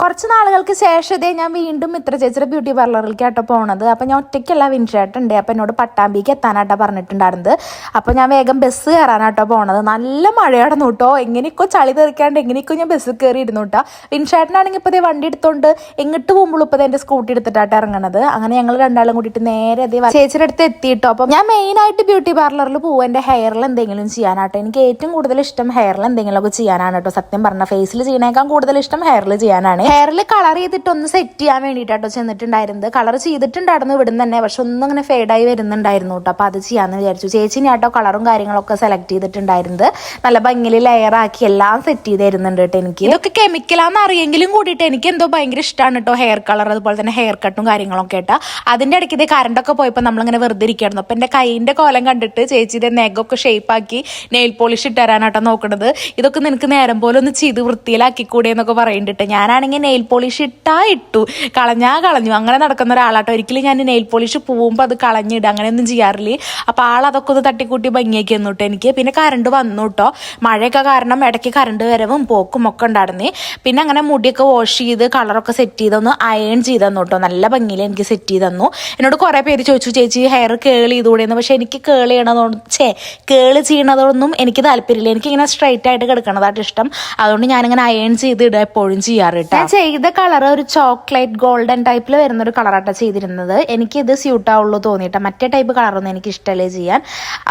കുറച്ച് നാളുകൾക്ക് ശേഷം ഇതേ ഞാൻ വീണ്ടും മിത്ര ചേച്ചിയുടെ ബ്യൂട്ടി പാർലറിലേക്കാട്ടോ പോണത്. അപ്പോൾ ഞാൻ ഒറ്റയ്ക്കല്ല വിൻഷേട്ടുണ്ട് അപ്പോൾ എന്നോട് പട്ടാമ്പിക്ക് എത്താനാട്ടോ പറഞ്ഞിട്ടുണ്ടായിരുന്നത്. അപ്പോൾ ഞാൻ വേഗം ബസ് കയറാനാട്ടോ പോണത്. നല്ല മഴയായിരുന്നു കേട്ടോ. എങ്ങനെയൊക്കെ ചളി തെറിക്കാണ്ട് എങ്ങനെയൊക്കെ ഞാൻ ബസ്സിൽ കയറി ഇരുന്നു കേട്ടോ. വിൻഷേട്ടനാണെങ്കിൽ ഇപ്പോൾ ഇതേ വണ്ടി എടുത്തോണ്ട് എങ്ങോട്ട് പോകുമ്പോൾ ഇപ്പോൾ എന്റെ സ്കൂട്ടി എടുത്തിട്ടാട്ടോ ഇറങ്ങണത്. അങ്ങനെ ഞങ്ങൾ രണ്ടാളും കൂട്ടിയിട്ട് നേരെ അതേ ചേച്ചിയുടെ അടുത്ത് എത്തിയിട്ടോ. അപ്പം ഞാൻ മെയിനായിട്ട് ബ്യൂട്ടി പാർലറിൽ പോകും എന്റെ ഹെയറിൽ എന്തെങ്കിലും ചെയ്യാനാട്ടോ. എനിക്ക് ഏറ്റവും കൂടുതൽ ഇഷ്ടം ഹെയറിൽ എന്തെങ്കിലുമൊക്കെ ചെയ്യാനാണ് കേട്ടോ. സത്യം പറഞ്ഞ ഫേസിൽ ചെയ്യണേക്കാൾ കൂടുതൽ ഇഷ്ടം ഹെയറിൽ ചെയ്യാനാണ്. ഹെയറിൽ കളർ ചെയ്തിട്ട് ഒന്ന് സെറ്റ് ചെയ്യാൻ വേണ്ടിയിട്ടോ ചെന്നിട്ടുണ്ടായിരുന്നത്. കളർ ചെയ്തിട്ടുണ്ടായിരുന്നു ഇവിടുന്ന് തന്നെ. പക്ഷെ ഒന്നും അങ്ങനെ ഫേഡായി വരുന്നുണ്ടായിരുന്നു കേട്ടോ. അപ്പോൾ അത് ചെയ്യാമെന്ന് വിചാരിച്ചു. ചേച്ചിനെ ആട്ടോ കളറും കാര്യങ്ങളൊക്കെ സെലക്ട് ചെയ്തിട്ടുണ്ടായിരുന്നത്. നല്ല ഭംഗിയിൽ ലെയർ ആക്കി എല്ലാം സെറ്റ് ചെയ്ത് തരുന്നുണ്ട് കേട്ടോ എനിക്ക്. ഇതൊക്കെ കെമിക്കലാന്ന് അറിയെങ്കിലും കൂടിയിട്ട് എനിക്ക് എന്തോ ഭയങ്കര ഇഷ്ടമാണ് കേട്ടോ ഹെയർ കളർ അതുപോലെ തന്നെ ഹെയർ കട്ടും കാര്യങ്ങളൊക്കെ കേട്ടോ. അതിന്റെ ഇടയ്ക്ക് ഇത് കറണ്ടൊക്കെ പോയപ്പോൾ നമ്മളിങ്ങനെ വെറുതെ ഇരിക്കുകയായിരുന്നു. അപ്പോൾ എന്റെ കൈയിന്റെ കോലം കണ്ടിട്ട് ചേച്ചിയുടെ നെഗൊക്കെ ഷേപ്പാക്കി നെയിൽ പോളിഷ് ഇട്ട് തരാനാട്ടോ നോക്കണത്. ഇതൊക്കെ നിനക്ക് നേരം പോലെ ഒന്ന് ചെയ്ത് വൃത്തിയിലാക്കി കൂടെ എന്നൊക്കെ പറയുന്നുണ്ട് ഞാനാണെങ്കിൽ നെയിൽ പോളിഷ് ഇട്ടാ ഇട്ടു. കളഞ്ഞാ കളഞ്ഞു. അങ്ങനെ നടക്കുന്ന ഒരാളാട്ടോ. ഒരിക്കലും ഞാൻ നെയിൽ പോളിഷ് പോകുമ്പോൾ അത് കളഞ്ഞിടുക അങ്ങനെയൊന്നും ചെയ്യാറില്ല? അപ്പോൾ ആൾ അതൊക്കെ ഒന്ന് തട്ടിക്കൂട്ടി ഭംഗിയാക്കി തന്നു എനിക്ക്. പിന്നെ കറണ്ട് വന്നു കേട്ടോ മഴയൊക്കെ കാരണം ഇടയ്ക്ക് കറണ്ട് വരവും പോക്കും ഒക്കെ ഉണ്ടായിരുന്നേ. പിന്നെ അങ്ങനെ മുടിയൊക്കെ വാഷ് ചെയ്ത് കളറൊക്കെ സെറ്റ് ചെയ്തൊന്ന് അയൺ ചെയ്ത് തന്നു കേട്ടോ നല്ല ഭംഗിയിൽ എനിക്ക് സെറ്റ് ചെയ്ത് തന്നു. എന്നോട് കുറേ പേര് ചോദിച്ചു ചേച്ചി ഹെയർ കേൾ ചെയ്തുകൂടെയെന്ന്? പക്ഷേ എനിക്ക് കേൾ ചെയ്യണതോണ്ട് ചേ കേൾ ചെയ്യണതൊന്നും എനിക്ക് താല്പര്യമില്ല. എനിക്കിങ്ങനെ സ്ട്രൈറ്റ് ആയിട്ട് കിടക്കണതായിട്ട് ഇഷ്ടം. അതുകൊണ്ട് ഞാനിങ്ങനെ അയൺ ചെയ്ത് ഇടുക എപ്പോഴും ചെയ്യാറ് കേട്ടോ. ഞാൻ ചെയ്ത കളർ ഒരു ചോക്ലേറ്റ് ഗോൾഡൻ ടൈപ്പിൽ വരുന്ന ഒരു കളറാട്ടോ ചെയ്തിരുന്നത്. എനിക്ക് ഇത് സ്യൂട്ട് ആവുള്ളൂ തോന്നിയിട്ട്. മറ്റേ ടൈപ്പ് കളറൊന്നും എനിക്ക് ഇഷ്ടമല്ലേ ചെയ്യാൻ.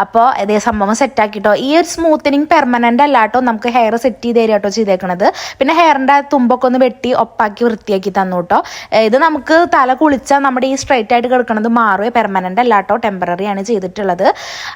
അപ്പോൾ ഇതേ സംഭവം സെറ്റ് ആക്കിട്ടോ. ഈ ഒരു സ്മൂത്തനിങ് പെർമനന്റ് അല്ലാട്ടോ നമുക്ക് ഹെയർ സെറ്റ് ചെയ്ത് തരാട്ടോ ചെയ്തേക്കണത്. പിന്നെ ഹെയറിന്റെ തുമ്പൊക്കെ ഒന്ന് വെട്ടി ഒപ്പാക്കി വൃത്തിയാക്കി തന്നു കേട്ടോ. ഇത് നമുക്ക് തല കുളിച്ചാൽ നമ്മുടെ ഈ സ്ട്രൈറ്റ് ആയിട്ട് കിടക്കുന്നത് മാറുവേ. പെർമനന്റ് അല്ലാട്ടോ ടെമ്പററി ആണ് ചെയ്തിട്ടുള്ളത്.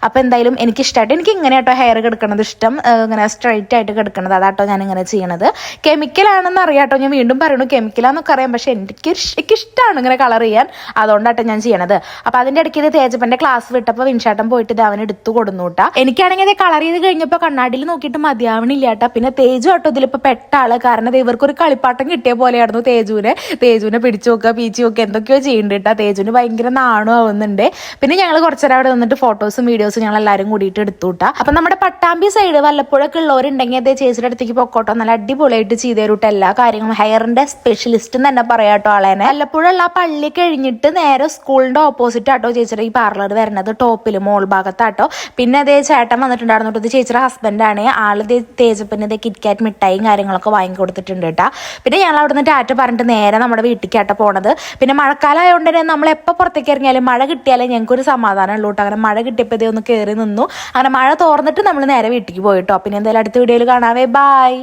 അപ്പോൾ എന്തായാലും എനിക്ക് ഇഷ്ടമായിട്ട് എനിക്ക് ഇങ്ങനെ കേട്ടോ ഹെയർ കിടക്കുന്നത് ഇഷ്ടം. ഇങ്ങനെ സ്ട്രൈറ്റ് ആയിട്ട് കിടക്കുന്നത് അതാട്ടോ ഞാൻ ഇങ്ങനെ ചെയ്യണത്. കെമിക്കൽ ആണെന്ന് അറിയാട്ടോ ഞാൻ വീണ്ടും പറയണു കെമിക്കലാന്നൊക്കെ അറിയാം. പക്ഷെ എനിക്ക് എനിക്കിഷ്ടമാണ് ഇങ്ങനെ കളർ ചെയ്യാൻ. അതുകൊണ്ടാട്ടെ ഞാൻ ചെയ്യണത്. അപ്പൊ അതിന്റെ ഇടയ്ക്ക് ഇത് തേജപ്പന്റെ ക്ലാസ് വിട്ടപ്പോൾ വിൻഷാട്ടം പോയിട്ട് ഇത് അവൻ എടുത്തു കൊടുന്നു കേട്ടാ എനിക്കാണെങ്കിൽ ഇത് കളർ ചെയ്ത് കഴിഞ്ഞപ്പോൾ കണ്ണാടിയിൽ നോക്കിയിട്ട് മതിയാവണില്ല കേട്ടാ പിന്നെ തേജു ആട്ടോ ഇതിലിപ്പോൾ പെട്ട ആൾ കാരണം ഇവർക്ക് ഇവർക്കൊരു കളിപ്പാട്ടം കിട്ടിയ പോലെയായിരുന്നു തേജുവിനെ. തേജുവിനെ പിടിച്ചു നോക്കുക പീച്ചു നോക്കുക എന്തൊക്കെയോ ചെയ്യുന്നുണ്ട് കേട്ടാ തേജുവിന് ഭയങ്കര നാണു ആവുന്നുണ്ട്. പിന്നെ ഞങ്ങൾ കുറച്ചേരം അവിടെ നിന്നിട്ട് ഫോട്ടോസും വീഡിയോസും ഞങ്ങൾ എല്ലാവരും കൂടിയിട്ട് എടുത്തു കേട്ടാ അപ്പൊ നമ്മുടെ പട്ടാമ്പി സൈഡ് വല്ലപ്പോഴൊക്കെ ഉള്ളവരുണ്ടെങ്കിൽ അതേ ചേച്ചിയുടെ അടുത്തേക്ക് പൊക്കോട്ടോ. നല്ല അടിപൊളിയായിട്ട് ചെയ്തു തരൂട്ടോ എല്ലാ കാര്യങ്ങളും. ഹെയറിന്റെ സ്പെഷ്യലിസ്റ്റ് എന്ന് തന്നെ പറയാം കേട്ടോ ആളേനെ. വല്ലപ്പോഴുള്ള ആ പള്ളി കഴിഞ്ഞിട്ട് നേരെ സ്കൂളിന്റെ ഓപ്പോസിറ്റ് ആട്ടോ ചേച്ചിയുടെ ഈ പാർലർ വരുന്നത്. ടോപ്പിൽ മോൾ ഭാഗത്താട്ടോ. പിന്നെ അതേ ചേട്ടൻ വന്നിട്ടുണ്ടായിരുന്നു ഇത് ചേച്ചിയുടെ ഹസ്ബൻഡാണ് ആൾ തേജപ്പന് ഇതേ കിറ്റ്കാറ്റ് മിഠായിയും കാര്യങ്ങളൊക്കെ വാങ്ങി കൊടുത്തിട്ടുണ്ട് കേട്ടാ. പിന്നെ ഞങ്ങൾ അവിടെ നിന്ന് ടാറ്റ പറഞ്ഞിട്ട് നേരെ നമ്മുടെ വീട്ടിലേക്കാട്ടോ പോണത്. പിന്നെ മഴക്കാലം ആയതുകൊണ്ട് തന്നെ നമ്മൾ എപ്പോൾ പുറത്തേക്ക് ഇറങ്ങിയാലും മഴ കിട്ടിയാലേ ഞങ്ങൾക്ക് ഒരു സമാധാനം ഉള്ളൂ കേട്ടോ. അങ്ങനെ മഴ കിട്ടിയപ്പോൾ ഇതേ ഒന്ന് കയറി നിന്നു. അങ്ങനെ മഴ തോർന്നിട്ട് നമ്മൾ നേരെ വീട്ടിലേക്ക് പോയിട്ടോ പിന്നെ എന്തായാലും അടുത്ത വീഡിയോയിൽ കാണാവേ. ബായ്